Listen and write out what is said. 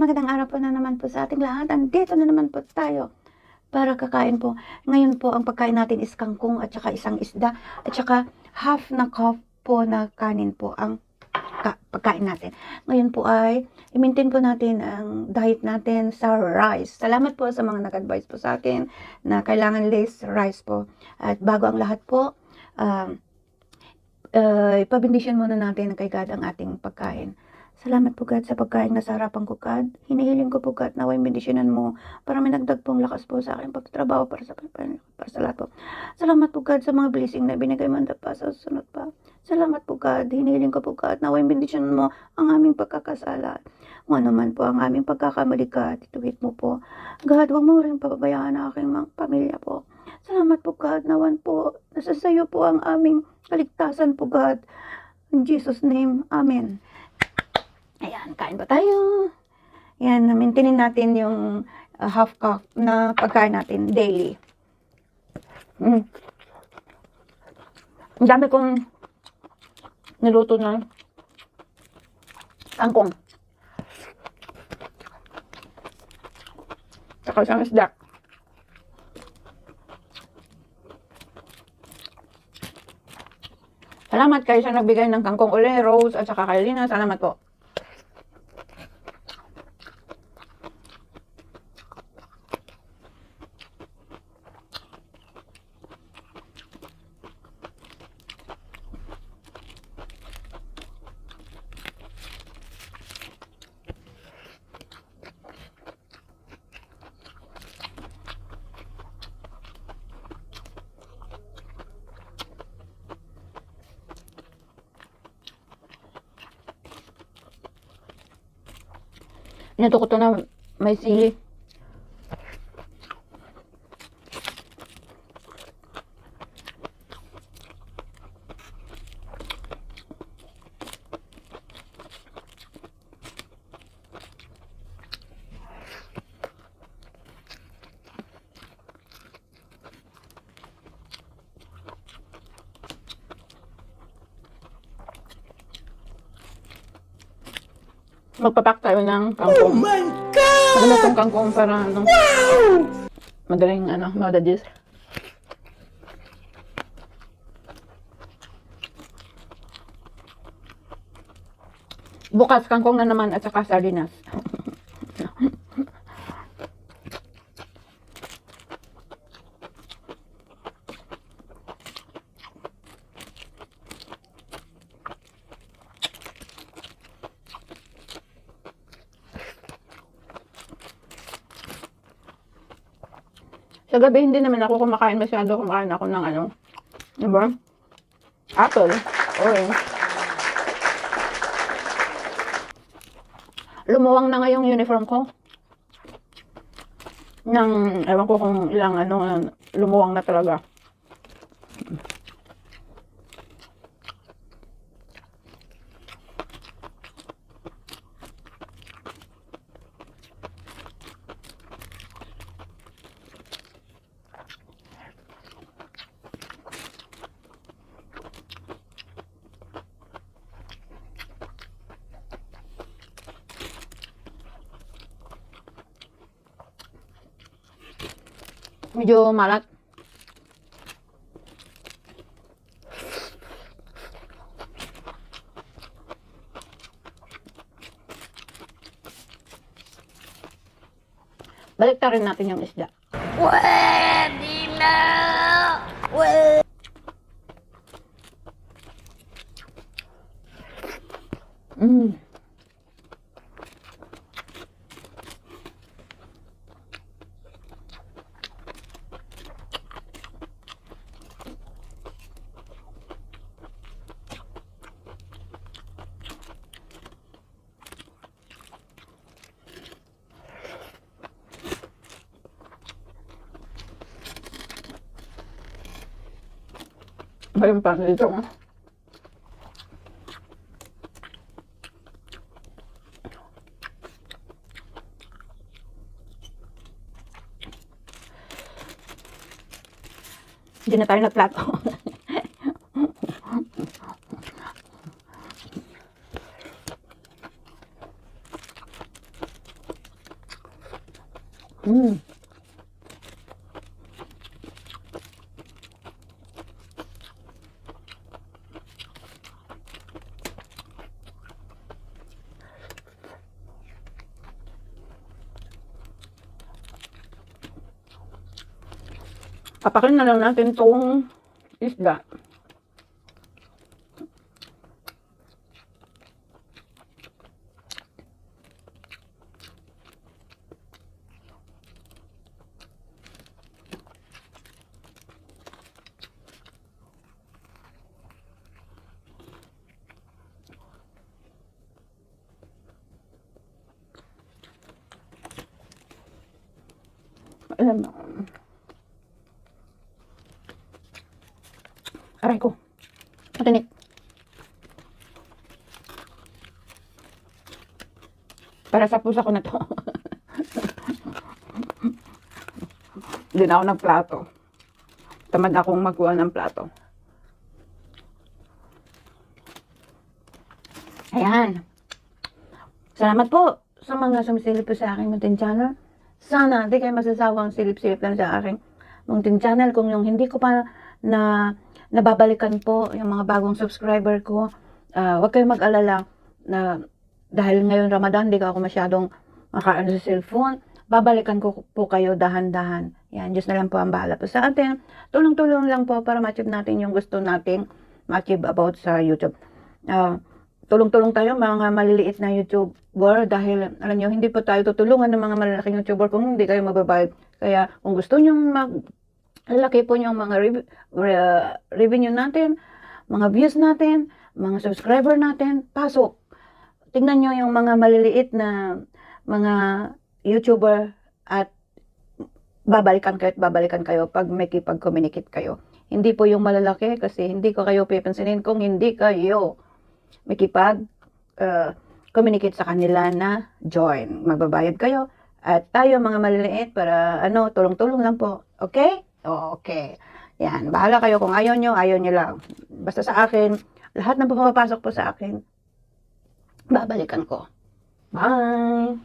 magandang araw po na naman po sa ating lahat. Andito na naman po tayo para kakain po. Ngayon po, ang pagkain natin is kangkong at saka isang isda at saka half na cup po na kanin po ang ka- pagkain natin. Ngayon po ay i-maintain po natin ang diet natin sa rice. Salamat po sa mga nag-advise po sa akin na kailangan less rice po. At bago ang lahat po, um, uh, ipabindisyon muna natin kay God ang ating pagkain. Salamat po God sa pagkain na sa harapan ko. Hinihiling ko po God na way mo para may nagdag pong lakas po sa aking pagtrabaho para sa para sa lahat po. Salamat po God sa mga blessing na binigay mo pa sa susunod pa. Salamat po God. Hinihiling ko po God na way bendisyonan mo ang aming pagkakasala. Kung ano man po ang aming pagkakamali God, ituwid mo po. God, huwag mo rin pababayaan ang aking mga pamilya po. Salamat po God, nawan po, nasa sayo po ang aming kaligtasan po God. In Jesus' name, Amen. Kain pa tayo. Ayan, maintainin natin yung uh, half cup na pagkain natin daily. Mm. Ang dami kong niluto na kangkong. Saka isang isda. Salamat kayo sa nagbigay ng kangkong uli, Rose, at saka kay Lina. Salamat po. Inato ko to na may sili. Magpapak tayo ng kangkong. Oh my God! Maganda tong kangkong para ano. Madaling ano, madadis. Bukas kangkong na naman at saka sardinas. Sa gabi, hindi naman ako kumakain masyado. Kumakain ako ng ano. Diba? Apple. Orange. Lumuwang na nga uniform ko. Nang, ewan ko kung ilang ano, lumuwang na talaga. Medyo malat. Balik rin natin yung isda. Pwede Ayun pa, dito. na tayo nagplato. Mm. Papakin na lang natin tong isda. Alam mo. Aray ko. Matinik. Para sa pusa ko na to. Hindi na ako ng plato. Tamad akong magkuha ng plato. Ayan. Salamat po sa mga sumisilip po sa aking Muntin Channel. Sana di kayo masasawang silip-silip lang sa aking Muntin Channel. Kung yung hindi ko pa na nababalikan po yung mga bagong subscriber ko, ah, huwag kayong mag-alala na dahil ngayon Ramadan, di ka ako masyadong makaano sa cellphone. Babalikan ko po kayo dahan-dahan. Yan, Diyos na lang po ang bahala po sa atin. Tulong-tulong lang po para ma-achieve natin yung gusto nating ma-achieve about sa YouTube. Ah, tulong-tulong tayo mga maliliit na YouTuber dahil alam nyo, hindi po tayo tutulungan ng mga malalaking YouTuber kung hindi kayo magbabayad. Kaya kung gusto nyo mag lalaki po yung mga rev- re- revenue natin, mga views natin, mga subscriber natin, pasok. Tingnan nyo yung mga maliliit na mga YouTuber at babalikan kayo at babalikan kayo pag may kipag-communicate kayo. Hindi po yung malalaki kasi hindi ko kayo pipansinin kung hindi kayo makipag uh, communicate sa kanila na join. Magbabayad kayo at tayo mga maliliit para ano, tulong-tulong lang po. Okay? Okay. Yan. Bahala kayo kung ayaw nyo, ayaw nyo lang. Basta sa akin, lahat ng pumapasok po sa akin, babalikan ko. Bye!